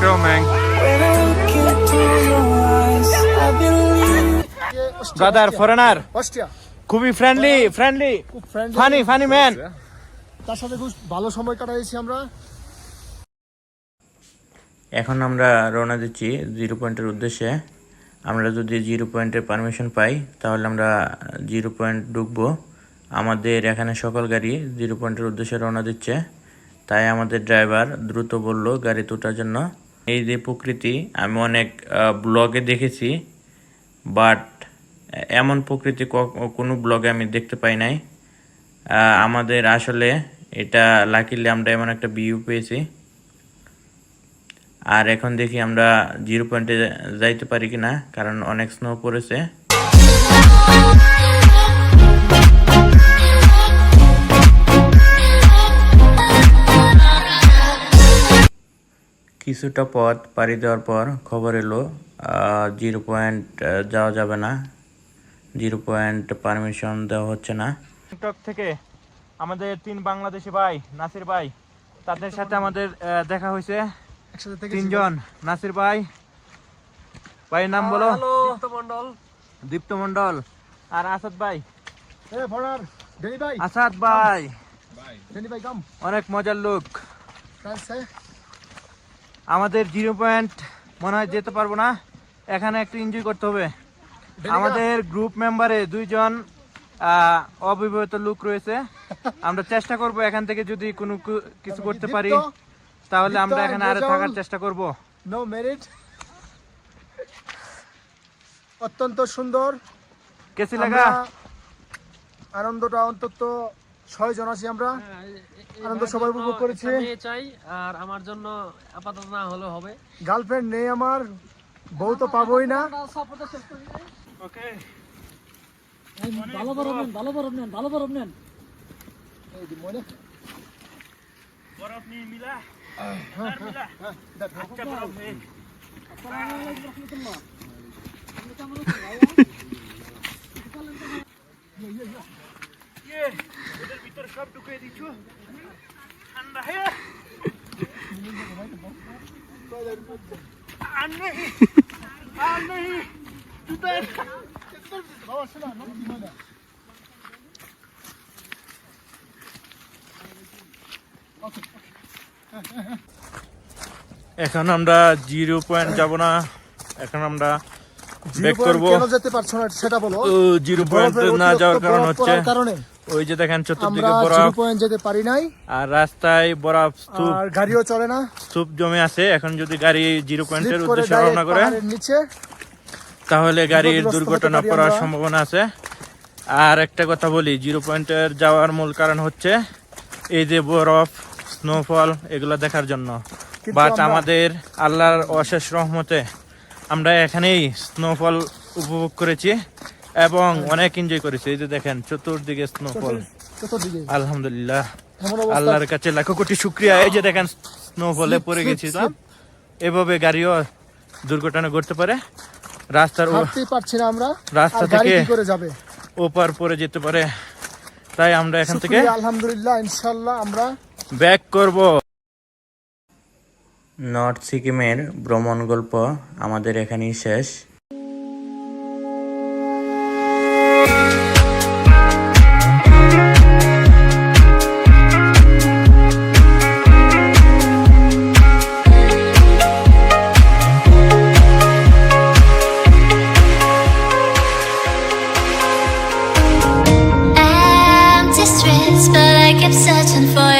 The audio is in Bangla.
filming. Brother, foreigner. খুবই friendly friendly funny funny man তার সাথে খুব ভালো সময় কাটাইছি আমরা। এখন আমরা রওনা দিচ্ছি জিরো পয়েন্টের উদ্দেশ্যে। আমরা যদি জিরো পয়েন্টের পারমিশন পাই তাহলে আমরা জিরো পয়েন্ট ঢুকবো। আমাদের এখানে সকল গাড়ি জিরো পয়েন্টের উদ্দেশ্যে রওনা দিচ্ছে। তাই আমাদের ড্রাইভার দ্রুত বলল গাড়ি তোটার জন্য। এই যে প্রকৃতি, আমি অনেক ব্লগে দেখেছি বাট এমন প্রকৃতি ক- কোনো ব্লগে আমি দেখতে পাই নাই। আমাদের আসলে এটা লাকিলে আমরা এমন একটা ভিউ পেয়েছি। আর এখন দেখি আমরা জিরো পয়েন্টে যাইতে পারি কিনা, কারণ অনেক স্নো পড়েছে। কিছুটা পথ পাড়ি দেওয়ার পর খবর এলো জিরো পয়েন্ট যাওয়া যাবে না। জিরো পয়েন্ট পারমিশন দেওয়া হচ্ছে না। টিকটক থেকে আমাদের তিন বাংলাদেশি ভাই নাসির ভাই তাদের সাথে আমাদের দেখা হয়েছে। তিনজন নাসির ভাই। ভাইয়ের নাম বলো। মন্ডল দীপ্ত মন্ডল আর আসাদ ভাই। আসাদ ভাই। ডেনি ভাই কাম অনেক মজার লোক। আমাদের জিরো পয়েন্ট মনে হয় যেতে পারব না। এখানে একটু এনজয় করতে হবে। আমাদের গ্রুপ মেম্বারে দুইজন অবিবাহিত লোক রয়েছে। আমরা চেষ্টা করব এখান থেকে যদি কোনো কিছু করতে পারি তাহলে আমরা এখানে আরও থাকার চেষ্টা করব। নো মেরিট অত্যন্ত সুন্দর। কেসি লাগা আনন্দটা অন্তত ছয় জন আছি আমরা। আনন্দ সবাই উপভোগ করেছি। চাই আর আমার জন্য আপাতত না হলেও হবে। গার্লফ্রেন্ড নেই আমার বউ তো পাবোই না। ওকে ভালো বরফ নেন ভালো বরফ নেন ভালো বরফ নেন। বরফ নিয়ে মিলা। ইয়ে, এদের ভিতরে সব ঢুকিয়ে দিচ্ছ ঠান্ডা হয়ে আর নেই আর নেই এখন আমরা জিরো পয়েন্ট যাব না। এখন আমরা ব্যাক করব কেন যেতে পারছ না সেটা বলো। জিরো পয়েন্ট না যাওয়ার কারণ হচ্ছে কারণে। ওই যে দেখেন চতুর্দিকে জিরো বরফ। পয়েন্ট যেতে পারি নাই। আর রাস্তায় বরফ স্তূপ। আর গাড়িও চলে না। স্তূপ জমে আছে। এখন যদি গাড়ি জিরো পয়েন্টের উদ্দেশ্যে রওনা করে নিচে। তাহলে গাড়ির দুর্ঘটনা পড়ার সম্ভাবনা আছে। আর একটা কথা বলি জিরো পয়েন্টের যাওয়ার মূল কারণ হচ্ছে এই যে বরফ স্নোফল এগুলো দেখার জন্য। বাট আমাদের আল্লাহর অশেষ রহমতে আমরা এখানেই স্নোফল উপভোগ করেছি এবং অনেক এনজয় করেছি। এই যে দেখেন চতুর্দিকে স্নোফল আলহামদুলিল্লাহ। আল্লাহর কাছে লাখো কোটি শুক্রিয়া। এই যে দেখেন স্নোফলে পড়ে গেছিলাম এভাবে গাড়িও দুর্ঘটনা ঘটতে পারে। রাস্তার পারছি না আমরা। রাস্তা থেকে করে যাবে? ওপার পরে যেতে পারে। তাই আমরা এখান থেকে আলহামদুলিল্লাহ ইনশাল্লাহ আমরা ব্যাক করব। নর্থ সিকিমের ভ্রমণ গল্প আমাদের এখানেই শেষ। Searching for